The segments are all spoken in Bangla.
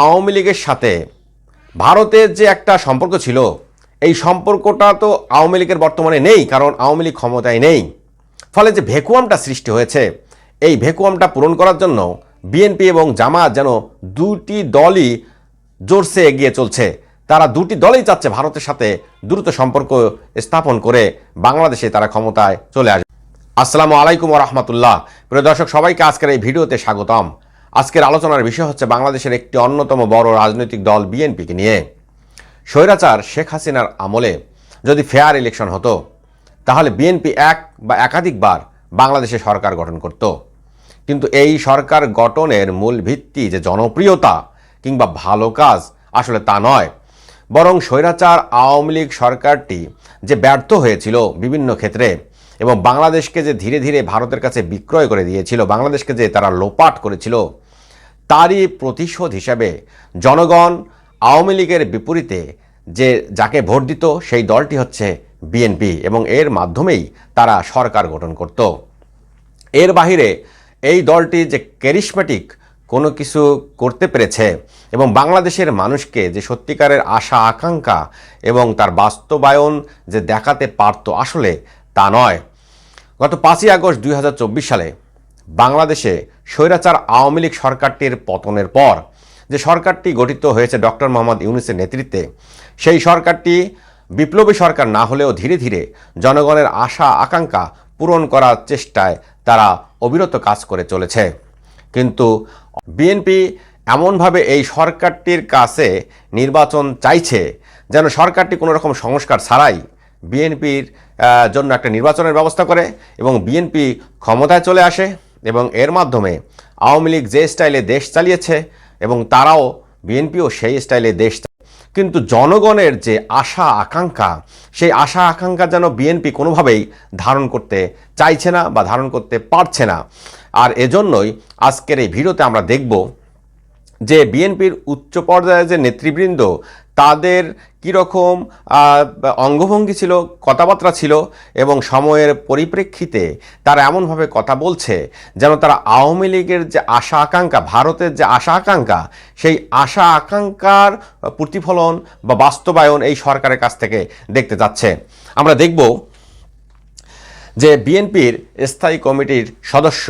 আওয়ামী লীগের সাথে ভারতের যে একটা সম্পর্ক ছিল, এই সম্পর্কটা তো আওয়ামী লীগের বর্তমানে নেই, কারণ আওয়ামী লীগ ক্ষমতায় নেই। ফলে যে ভেকুয়ামটা সৃষ্টি হয়েছে, এই ভেকুয়ামটা পূরণ করার জন্য বিএনপি এবং জামাত যেন দুটি দলই জোরসে এগিয়ে চলছে। তারা দুটি দলই চাচ্ছে ভারতের সাথে দ্রুত সম্পর্ক স্থাপন করে বাংলাদেশে তারা ক্ষমতায় চলে আসবে। আসসালামু আলাইকুম রহমতুল্লাহ। প্রিয় দর্শক, সবাইকে আজকের এই ভিডিওতে স্বাগতম। আজকের আলোচনার বিষয় হচ্ছে বাংলাদেশের একটি অন্যতম বড় রাজনৈতিক দল বিএনপিকে নিয়ে। স্বৈরাচার শেখ হাসিনার আমলে যদি ফেয়ার ইলেকশন হতো, তাহলে বিএনপি এক বা একাধিকবার বাংলাদেশে সরকার গঠন করত। কিন্তু এই সরকার গঠনের মূল ভিত্তি যে জনপ্রিয়তা কিংবা ভালো কাজ, আসলে তা নয়। বরং স্বৈরাচার আওয়ামী লীগ সরকারটি যে ব্যর্থ হয়েছিল বিভিন্ন ক্ষেত্রে এবং বাংলাদেশকে যে ধীরে ধীরে ভারতের কাছে বিক্রয় করে দিয়েছিল, বাংলাদেশকে যে তারা লোপাট করেছিল তারই প্রতিশোধ হিসাবে জনগণ আওয়ামী লীগের বিপরীতে যে যাকে ভোট দিত, সেই দলটি হচ্ছে বিএনপি এবং এর মাধ্যমেই তারা সরকার গঠন করত। এর বাহিরে এই দলটি যে ক্যারিসমেটিক কোনো কিছু করতে পেরেছে এবং বাংলাদেশের মানুষকে যে সত্যিকারের আশা, আকাঙ্ক্ষা এবং তার বাস্তবায়ন যে দেখাতে পারত আসলে তা নয়। গত পাঁচই আগস্ট দুই হাজার চব্বিশ সালে বাংলাদেশে স্বৈরাচার আওয়ামী লীগ সরকারটির পতনের পর যে সরকারটি গঠিত হয়েছে ডক্টর মোহাম্মদ ইউনুসের নেতৃত্বে, সেই সরকারটি বিপ্লবী সরকার না হলেও ধীরে ধীরে জনগণের আশা, আকাঙ্ক্ষা পূরণ করার চেষ্টায় তারা অবিরত কাজ করে চলেছে। কিন্তু বিএনপি এমনভাবে এই সরকারটির কাছে নির্বাচন চাইছে যেন সরকারটি কোনো রকম সংস্কার ছাড়াই বিএনপির জন্য একটা নির্বাচনের ব্যবস্থা করে এবং বিএনপি ক্ষমতায় চলে আসে। এবং এর মাধ্যমে আওয়ামী লীগ যে স্টাইলে দেশ চালিয়েছে এবং তারাও বিএনপিও সেই স্টাইলে দেশ কিন্তু জনগণের যে আশা, আকাঙ্ক্ষা, সেই আশা, আকাঙ্ক্ষা যেন বিএনপি কোনোভাবেই ধারণ করতে চাইছে না বা ধারণ করতে পারছে না। আর এজন্যই আজকের এই ভিডিওতে আমরা দেখব যে বিএনপির উচ্চ পর্যায়ে যে নেতৃবৃন্দ, তাদের কীরকম অঙ্গভঙ্গি ছিল, কথাবার্তা ছিল এবং সময়ের পরিপ্রেক্ষিতে তারা এমনভাবে কথা বলছে যেন তারা আওয়ামী লীগের যে আশা আকাঙ্ক্ষা, ভারতের যে আশা আকাঙ্ক্ষা, সেই আশা আকাঙ্ক্ষার প্রতিফলন বা বাস্তবায়ন এই সরকারের কাছ থেকে দেখতে যাচ্ছে। আমরা দেখব যে বিএনপির স্থায়ী কমিটির সদস্য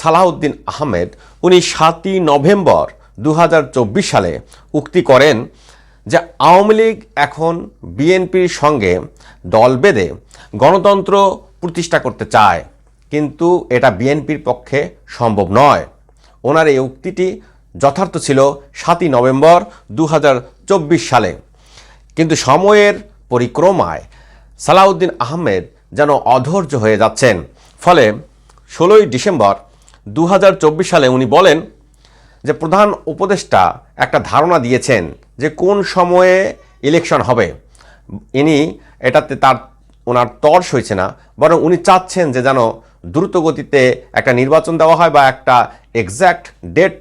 সালাউদ্দিন আহমেদ, উনি সাতই নভেম্বর দু হাজার চব্বিশ সালে উক্তি করেন যে আওয়ামী লীগ এখন বিএনপির সঙ্গে দল বেঁধে গণতন্ত্র প্রতিষ্ঠা করতে চায়, কিন্তু এটা বিএনপির পক্ষে সম্ভব নয়। ওনার এই উক্তিটি যথার্থ ছিল সাতই নভেম্বর দু হাজার চব্বিশ সালে। কিন্তু সময়ের পরিক্রমায় সালাউদ্দিন আহমেদ যেন অধৈর্য হয়ে যাচ্ছেন। ফলে ষোলোই ডিসেম্বর দু হাজার চব্বিশ সালে উনি বলেন যে প্রধান উপদেষ্টা একটা ধারণা দিয়েছেন যে কোন সময়ে ইলেকশন হবে। ইনি এটাতে তার, ওনার তর্স হয়েছে না, বরং উনি চাচ্ছেন যে যেন দ্রুত গতিতে একটা নির্বাচন দেওয়া হয় বা একটা এক্স্যাক্ট ডেট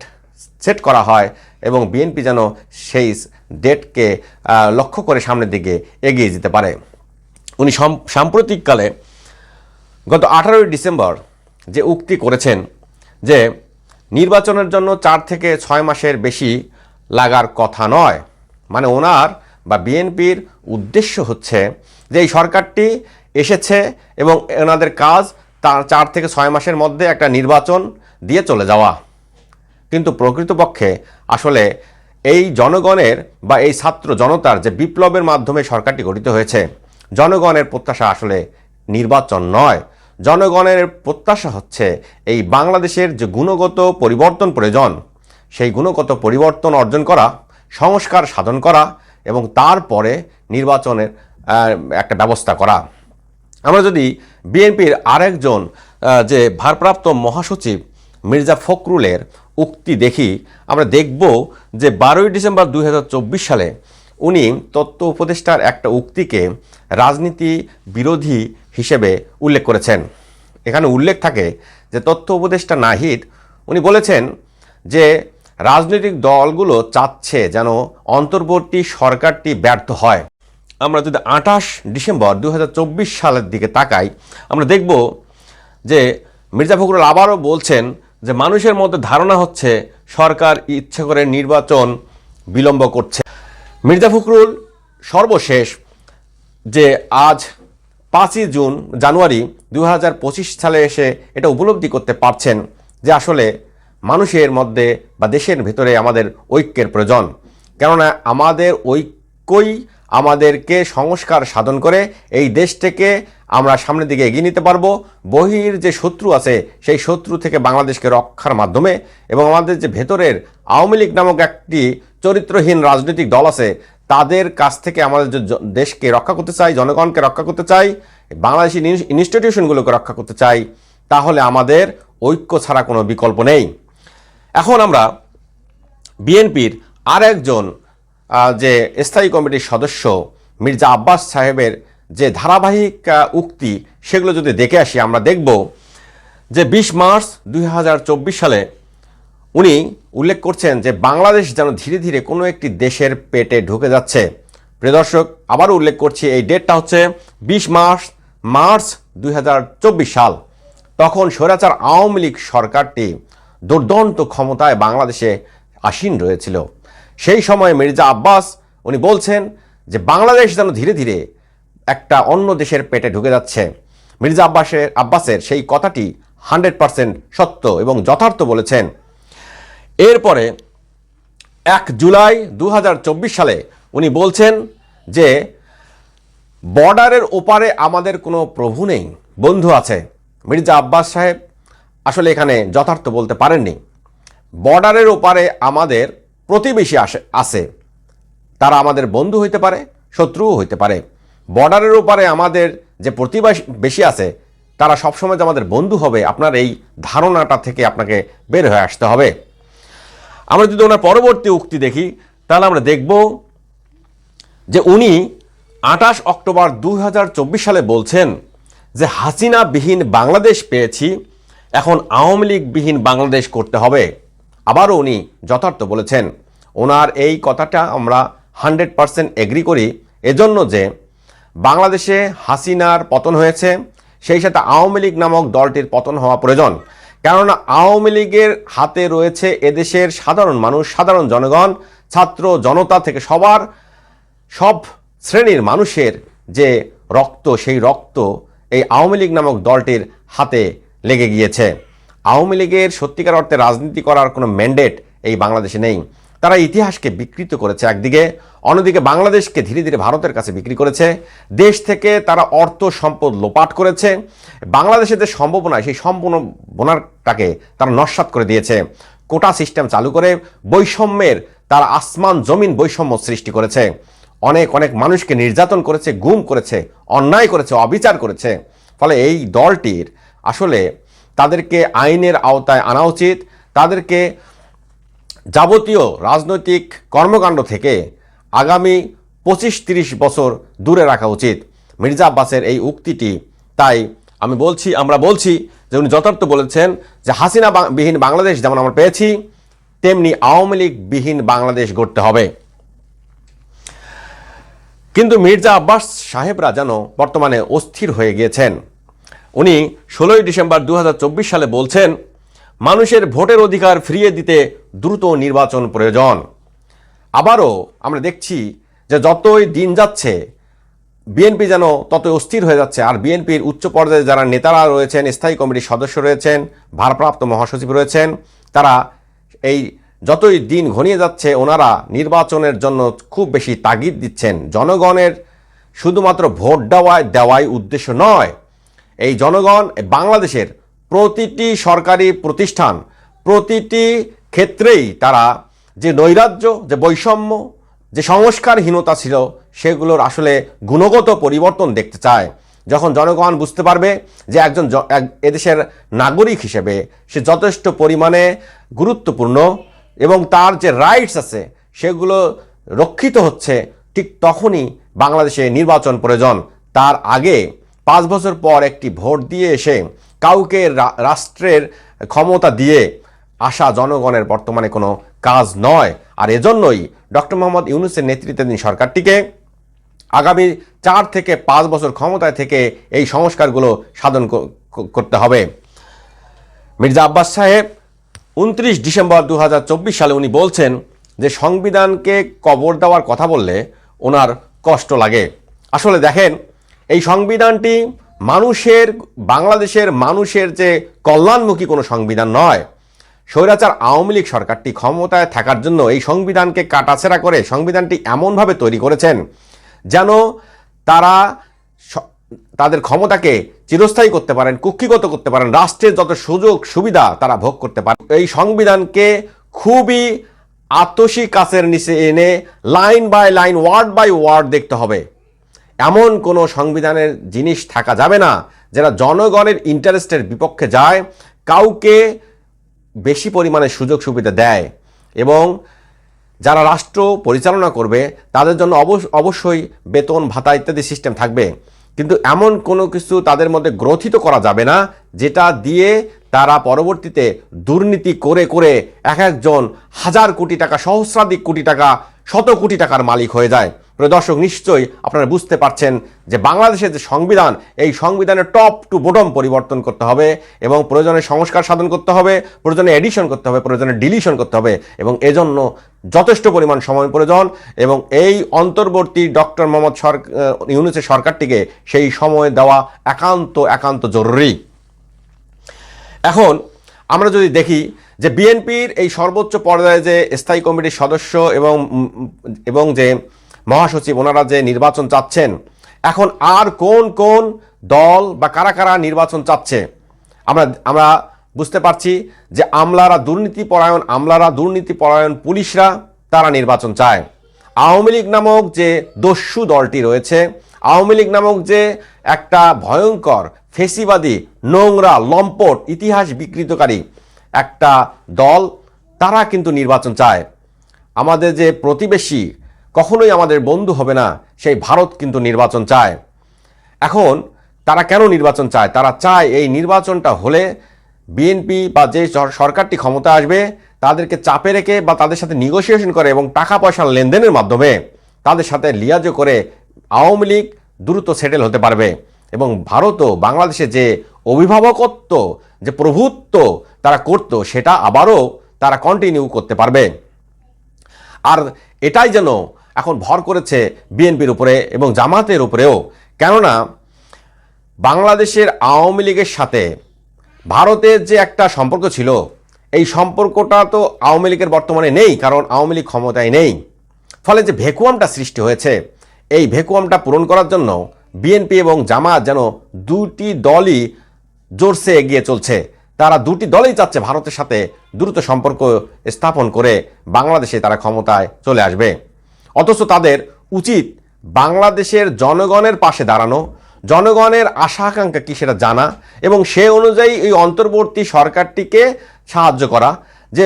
সেট করা হয় এবং বিএনপি যেন সেই ডেটকে লক্ষ্য করে সামনের দিকে এগিয়ে যেতে পারে। উনি সাম্প্রতিককালে গত আঠারোই ডিসেম্বর যে উক্তি করেছেন যে নির্বাচনের জন্য চার থেকে ছয় মাসের বেশি লাগার কথা নয় মানে ওনার বা বিএনপির উদ্দেশ্য হচ্ছে যে এই সরকারটি এসেছে এবং ওনাদের কাজ তার চার থেকে ছয় মাসের মধ্যে একটা নির্বাচন দিয়ে চলে যাওয়া। কিন্তু প্রকৃতপক্ষে আসলে এই জনগণের বা এই ছাত্র জনতার যে বিপ্লবের মাধ্যমে সরকারটি গঠিত হয়েছে, জনগণের প্রত্যাশা আসলে নির্বাচন নয়। জনগণের প্রত্যাশা হচ্ছে এই বাংলাদেশের যে গুণগত পরিবর্তন প্রয়োজন, সেই গুণগত পরিবর্তন অর্জন করা। সংস্কার সাধন করা এবং তারপরে নির্বাচনের একটা ব্যবস্থা করা। আমরা যদি বিএনপির আরেকজন যে ভারপ্রাপ্ত মহাসচিব মির্জা ফখরুলের উক্তি দেখি, আমরা দেখব যে বারোই ডিসেম্বর দুই হাজার চব্বিশ সালে উনি তত্ত্ব উপদেষ্টার একটা উক্তিকে রাজনীতি বিরোধী হিসেবে উল্লেখ করেছেন। এখানে উল্লেখ থাকে যে তথ্য উপদেষ্টা নাহিদ, উনি বলেছেন যে রাজনৈতিক দলগুলো চাচ্ছে যেন অন্তর্বর্তী সরকারটি ব্যর্থ হয়। আমরা যদি আঠাশ ডিসেম্বর দু হাজার চব্বিশ সালের দিকে তাকাই, আমরা দেখব যে মির্জা ফখরুল আবারও বলছেন যে মানুষের মধ্যে ধারণা হচ্ছে সরকার ইচ্ছে করে নির্বাচন বিলম্ব করছে। মির্জা ফখরুল সর্বশেষ যে আজ পাঁচই জুন, জানুয়ারি দু হাজার পঁচিশ সালে এসে এটা উপলব্ধি করতে পারছেন যে আসলে মানুষের মধ্যে বা দেশের ভেতরে আমাদের ঐক্যের প্রয়োজন। কেননা আমাদের ঐক্যই আমাদেরকে সংস্কার সাধন করে, এই দেশটাকে আমরা সামনের দিকে এগিয়ে নিতে পারব। বহির যে শত্রু আছে, সেই শত্রু থেকে বাংলাদেশকে রক্ষার মাধ্যমে এবং আমাদের যে ভেতরের আওয়ামী লীগ নামক একটি চরিত্রহীন রাজনৈতিক দল আছে, তাদের কাছ থেকে আমাদের দেশকে রক্ষা করতে চাই, জনগণকে রক্ষা করতে চাই, বাংলাদেশি ইনস্টিটিউশনগুলোকে রক্ষা করতে চাই, তাহলে আমাদের ঐক্য ছাড়া কোনো বিকল্প নেই। এখন আমরা বিএনপির আর একজন যে স্থায়ী কমিটির সদস্য মির্জা আব্বাস সাহেবের যে ধারাবাহিক উক্তি, সেগুলো যদি দেখে আসি, আমরা দেখব যে বিশ মার্চ দুই হাজার চব্বিশ সালে উনি উল্লেখ করছেন যে বাংলাদেশ যেন ধীরে ধীরে কোনো একটি দেশের পেটে ঢুকে যাচ্ছে। প্রিয় দর্শক, আবারও উল্লেখ করছি, এই ডেটটা হচ্ছে বিশ মার্চ মার্চ দুই হাজার চব্বিশ সাল। তখন স্বৈরাচার আওয়ামী লীগ সরকারটি দুর্দন্ত ক্ষমতায় বাংলাদেশে আসীন রয়েছিল। সেই সময় মির্জা আব্বাস, উনি বলছেন যে বাংলাদেশ যেন ধীরে ধীরে একটা অন্য দেশের পেটে ঢুকে যাচ্ছে। মির্জা আব্বাসের আব্বাসের সেই কথাটি হান্ড্রেড পার্সেন্ট সত্য এবং যথার্থ বলেছেন। এরপরে এক জুলাই দু হাজার চব্বিশ সালে উনি বলছেন যে, বর্ডারের ওপারে আমাদের কোনো প্রভু নেই, বন্ধু আছে। মির্জা আব্বাস সাহেব আসলে এখানে যথার্থ বলতে পারেননি। বর্ডারের ওপারে আমাদের প্রতিবেশী আসে আছে। তারা আমাদের বন্ধু হইতে পারে, শত্রুও হইতে পারে। বর্ডারের ওপারে আমাদের যে প্রতিবেশী বেশি আছে, তারা সবসময় যে আমাদের বন্ধু হবে, আপনার এই ধারণাটা থেকে আপনাকে বের হয়ে আসতে হবে। আমরা যদি ওনার পরবর্তী উক্তি দেখি, তাহলে আমরা দেখব যে উনি আঠাশ অক্টোবর দু হাজার চব্বিশ সালে বলছেন যে হাসিনা বিহীন বাংলাদেশ পেয়েছি এখন আওয়ামী লীগবিহীন বাংলাদেশ করতে হবে। আবারও উনি যথার্থ বলেছেন। ওনার এই কথাটা আমরা হান্ড্রেড পারসেন্ট এগ্রি করি। এজন্য যে বাংলাদেশে হাসিনার পতন হয়েছে, সেই সাথে আওয়ামী লীগ নামক দলটির পতন হওয়া প্রয়োজন। কেননা আওয়ামী লীগের হাতে রয়েছে এদেশের সাধারণ মানুষ, সাধারণ জনগণ, ছাত্র জনতা থেকে সবার, সব শ্রেণির মানুষের যে রক্ত, সেই রক্ত এই আওয়ামী লীগ নামক দলটির হাতে লেগে গিয়েছে। আওয়ামী লীগের সত্যিকার অর্থে রাজনীতি করার কোনো ম্যান্ডেট এই বাংলাদেশে নেই। তারা ইতিহাসকে বিকৃত করেছে একদিকে, অন্যদিকে বাংলাদেশকে ধীরে ধীরে ভারতের কাছে বিক্রি করেছে। দেশ থেকে তারা অর্থ সম্পদ লোপাট করেছে। বাংলাদেশের যে সম্ভাবনা, সেই সম্ভাবনাটাকে তারা নস্বাত করে দিয়েছে। কোটা সিস্টেম চালু করে বৈষম্যের তারা আসমান জমিন বৈষম্য সৃষ্টি করেছে। অনেক অনেক মানুষকে নির্যাতন করেছে, গুম করেছে, অন্যায় করেছে, অবিচার করেছে। ফলে এই দলটির আসলে তাদেরকে আইনের আওতায় আনা উচিত। তাদেরকে যাবতীয় রাজনৈতিক কর্মকাণ্ড থেকে আগামী পঁচিশ তিরিশ বছর দূরে রাখা উচিত। মির্জা আব্বাসের এই উক্তিটি, তাই আমি বলছি, আমরা বলছি যে উনি যথার্থ বলেছেন যে হাসিনা বিহীন বাংলাদেশ যেমন আমরা পেয়েছি, তেমনি আওয়ামী লীগ বিহীন বাংলাদেশ গড়তে হবে। কিন্তু মির্জা আব্বাস সাহেবরা যেন বর্তমানে অস্থির হয়ে গিয়েছেন। উনি ষোলোই ডিসেম্বর দু হাজার চব্বিশ সালে বলছেন, মানুষের ভোটের অধিকার ফিরিয়ে দিতে দ্রুত নির্বাচন প্রয়োজন। আবারও আমরা দেখছি যে যতই দিন যাচ্ছে, বিএনপি যেন ততই অস্থির হয়ে যাচ্ছে। আর বিএনপির উচ্চ পর্যায়ে যারা নেতারা রয়েছেন, স্থায়ী কমিটির সদস্য রয়েছেন, ভারপ্রাপ্ত মহাসচিব রয়েছেন, তারা এই যতই দিন ঘনিয়ে যাচ্ছে, ওনারা নির্বাচনের জন্য খুব বেশি তাগিদ দিচ্ছেন। জনগণের শুধুমাত্র ভোট দেওয়ায় দেওয়াই উদ্দেশ্য নয় এই জনগণ বাংলাদেশের প্রতিটি সরকারি প্রতিষ্ঠান, প্রতিটি ক্ষেত্রেই তারা যে নৈরাজ্য, যে বৈষম্য, যে সংস্কারহীনতা ছিল, সেগুলোর আসলে গুণগত পরিবর্তন দেখতে চায়। যখন জনগণ বুঝতে পারবে যে একজন এক- এদেশের নাগরিক হিসেবে সে যথেষ্ট পরিমাণে গুরুত্বপূর্ণ এবং তার যে রাইটস আছে, সেগুলো রক্ষিত হচ্ছে ঠিক তখনই বাংলাদেশে নির্বাচন প্রয়োজন। তার আগে পাঁচ বছর পর একটি ভোট দিয়ে এসে কাউকে রাষ্ট্রের ক্ষমতা দিয়ে আসা জনগণের বর্তমানে কোনো কাজ নয়। আর এজন্যই ডক্টর মোহাম্মদ ইউনুসের নেতৃত্বাধীন সরকারটিকে আগামী চার থেকে পাঁচ বছর ক্ষমতায় থেকে এই সংস্কারগুলো সাধন করতে হবে। মির্জা আব্বাস সাহেব উনত্রিশ ডিসেম্বর দু হাজার চব্বিশ সালে উনি বলছেন যে সংবিধানকে কবর দেওয়ার কথা বললে ওনার কষ্ট লাগে। আসলে দেখেন এই সংবিধানটি মানুষের, বাংলাদেশের মানুষের যে কল্যাণমুখী কোনো সংবিধান নয়, স্বৈরাচার আওয়ামী লীগ সরকারটি ক্ষমতায় থাকার জন্য এই সংবিধানকে কাটাছেড়া করে সংবিধানটি এমনভাবে তৈরি করেছেন যেন তারা তাদের ক্ষমতাকে চিরস্থায়ী করতে পারেন, কুক্ষিগত করতে পারেন, রাষ্ট্রের যত সুযোগ, সুবিধা তারা ভোগ করতে পারেন। এই সংবিধানকে খুবই আতসী কাছের নিচে এনে line by line word by word দেখতে হবে। এমন কোনো সংবিধানের জিনিস থাকা যাবে না যারা জনগণের ইন্টারেস্টের বিপক্ষে যায়, কাউকে বেশি পরিমাণে সুযোগ সুবিধা দেয় এবং যারা রাষ্ট্র পরিচালনা করবে, তাদের জন্য অবশ- অবশ্যই বেতন, ভাতা ইত্যাদি সিস্টেম থাকবে। কিন্তু এমন কোনো কিছু তাদের মধ্যে গ্রথিত করা যাবে না, যেটা দিয়ে তারা পরবর্তীতে দুর্নীতি করে করে এক একজন হাজার কোটি টাকা, সহস্রাধিক কোটি টাকা, শত কোটি টাকার মালিক হয়ে যায়। প্রিয় দর্শক, নিশ্চয়ই আপনারা বুঝতে পারছেন যে বাংলাদেশের যে সংবিধান, এই সংবিধানের টপ টু বটম পরিবর্তন করতে হবে এবং প্রয়োজনে সংস্কার সাধন করতে হবে, প্রয়োজনে এডিশন করতে হবে, প্রয়োজনে ডিলিশন করতে হবে এবং এজন্য যথেষ্ট পরিমাণ সময় প্রয়োজন এবং এই অন্তর্বর্তী ডক্টর মোহাম্মদ সরকার ইউনুসের সরকারটিকে সেই সময় দেওয়া একান্ত একান্ত জরুরি। এখন আমরা যদি দেখি যে বিএনপির এই সর্বোচ্চ পর্যায়ে যে স্থায়ী কমিটির সদস্য এবং এবং যে মহাসচিব, ওনারা যে নির্বাচন চাচ্ছেন, এখন আর কোন কোন দল বা কারা কারা নির্বাচন চাচ্ছে? আমরা আমরা বুঝতে পারছি যে আমলারা দুর্নীতি পরায়ণ, আমলারা দুর্নীতি পরায়ণ পুলিশরা তারা নির্বাচন চায়। আওয়ামী লীগ নামক যে দস্যু দলটি রয়েছে, আওয়ামী লীগ নামক যে একটা ভয়ঙ্কর, ফেসিবাদী, নোংরা, লম্পট, ইতিহাস বিকৃতকারী একটা দল, তারা কিন্তু নির্বাচন চায়। আমাদের যে প্রতিবেশী কখনোই আমাদের বন্ধু হবে না, সেই ভারত কিন্তু নির্বাচন চায়। এখন তারা কেন নির্বাচন চায়? তারা চায় এই নির্বাচনটা হলে বিএনপি বা যে সরকারটি ক্ষমতা আসবে, তাদেরকে চাপে রেখে বা তাদের সাথে নিগোসিয়েশন করে এবং টাকা পয়সার লেনদেনের মাধ্যমে তাদের সাথে লিয়াজো করে আওয়ামী লীগ দ্রুত সেটেল হতে পারবে। এবং ভারতও বাংলাদেশে যে অভিভাবকত্ব, যে প্রভুত্ব তারা করত, সেটা আবারও তারা কন্টিনিউ করতে পারবে। আর এটাই যেন এখন ভর করেছে বিএনপির উপরে এবং জামাতের উপরেও। কেননা, বাংলাদেশের আওয়ামী লীগের সাথে ভারতের যে একটা সম্পর্ক ছিল, এই সম্পর্কটা তো আওয়ামী লীগের বর্তমানে নেই, কারণ আওয়ামী লীগ ক্ষমতায় নেই। ফলে যে ভেকুয়ামটা সৃষ্টি হয়েছে, এই ভেকুয়ামটা পূরণ করার জন্য বিএনপি এবং জামাত যেন দুটি দলই জোরসে এগিয়ে চলছে। তারা দুটি দলই চাচ্ছে ভারতের সাথে দ্রুত সম্পর্ক স্থাপন করে বাংলাদেশে তারা ক্ষমতায় চলে আসবে। অথচ তাদের উচিত বাংলাদেশের জনগণের পাশে দাঁড়ানো, জনগণের আশা আকাঙ্ক্ষা কি সেটা জানা এবং সে অনুযায়ী এই অন্তর্বর্তী সরকারটিকে সাহায্য করা যে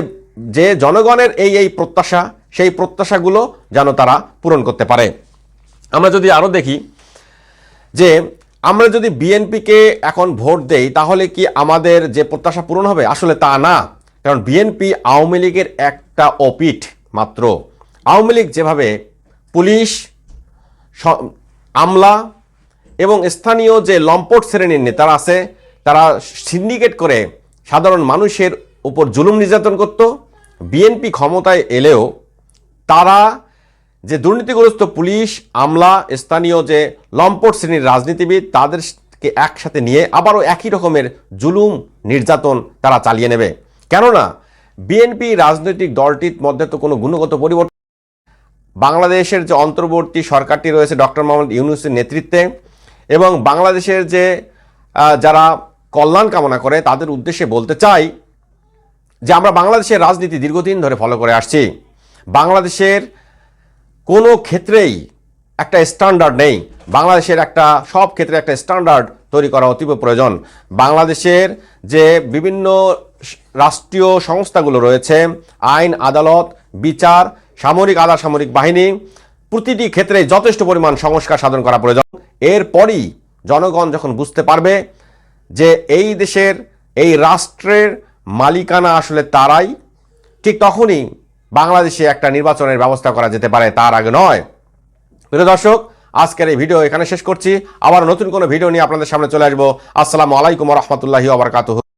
যে জনগণের এই এই প্রত্যাশা, সেই প্রত্যাশাগুলো যেন তারা পূরণ করতে পারে। আমরা যদি আরও দেখি যে, আমরা যদি বিএনপিকে এখন ভোট দেই, তাহলে কি আমাদের যে প্রত্যাশা পূরণ হবে? আসলে তা না, কারণ বিএনপি আওয়ামী লীগের একটা অপিঠ মাত্র। আওয়ামী লীগ যেভাবে পুলিশ আমলা এবং স্থানীয় যে লম্পট শ্রেণির নেতারা আছে, তারা সিন্ডিকেট করে সাধারণ মানুষের উপর জুলুম নির্যাতন করত। বিএনপি ক্ষমতায় এলেও তারা যে দুর্নীতিগ্রস্ত পুলিশ, আমলা, স্থানীয় যে লম্পট শ্রেণির রাজনীতিবিদ, তাদেরকে একসাথে নিয়ে আবারও একই রকমের জুলুম, নির্যাতন তারা চালিয়ে নেবে। কেননা, বিএনপি রাজনৈতিক দলটির মধ্যে তো কোনো গুণগত পরিবর্তন বাংলাদেশের যে অন্তর্বর্তী সরকারটি রয়েছে ডক্টর মোহাম্মদ ইউনুসের নেতৃত্বে এবং বাংলাদেশের যে যারা কল্যাণ কামনা করে, তাদের উদ্দেশ্যে বলতে চাই যে আমরা বাংলাদেশের রাজনীতি দীর্ঘদিন ধরে ফলো করে আসছি। বাংলাদেশের কোনো ক্ষেত্রেই একটা স্ট্যান্ডার্ড নেই। বাংলাদেশের একটা, সব ক্ষেত্রে একটা স্ট্যান্ডার্ড তৈরি করা অতীব প্রয়োজন। বাংলাদেশের যে বিভিন্ন রাষ্ট্রীয় সংস্থাগুলো রয়েছে, আইন, আদালত, বিচার সামরিক, আধা সামরিক বাহিনী, প্রতিটি ক্ষেত্রে যথেষ্ট পরিমাণ সংস্কার সাধন করা প্রয়োজন। এরপরই জনগণ যখন বুঝতে পারবে যে এই দেশের, এই রাষ্ট্রের মালিকানা আসলে তারাই, ঠিক তখনই বাংলাদেশে একটা নির্বাচনের ব্যবস্থা করা যেতে পারে তার আগে নয়। প্রিয় দর্শক, আজকের এই ভিডিও এখানে শেষ করছি। আবার নতুন কোনো ভিডিও নিয়ে আপনাদের সামনে চলে আসব। আসসালামু আলাইকুম রহমতুল্লাহি আবরকাতুহ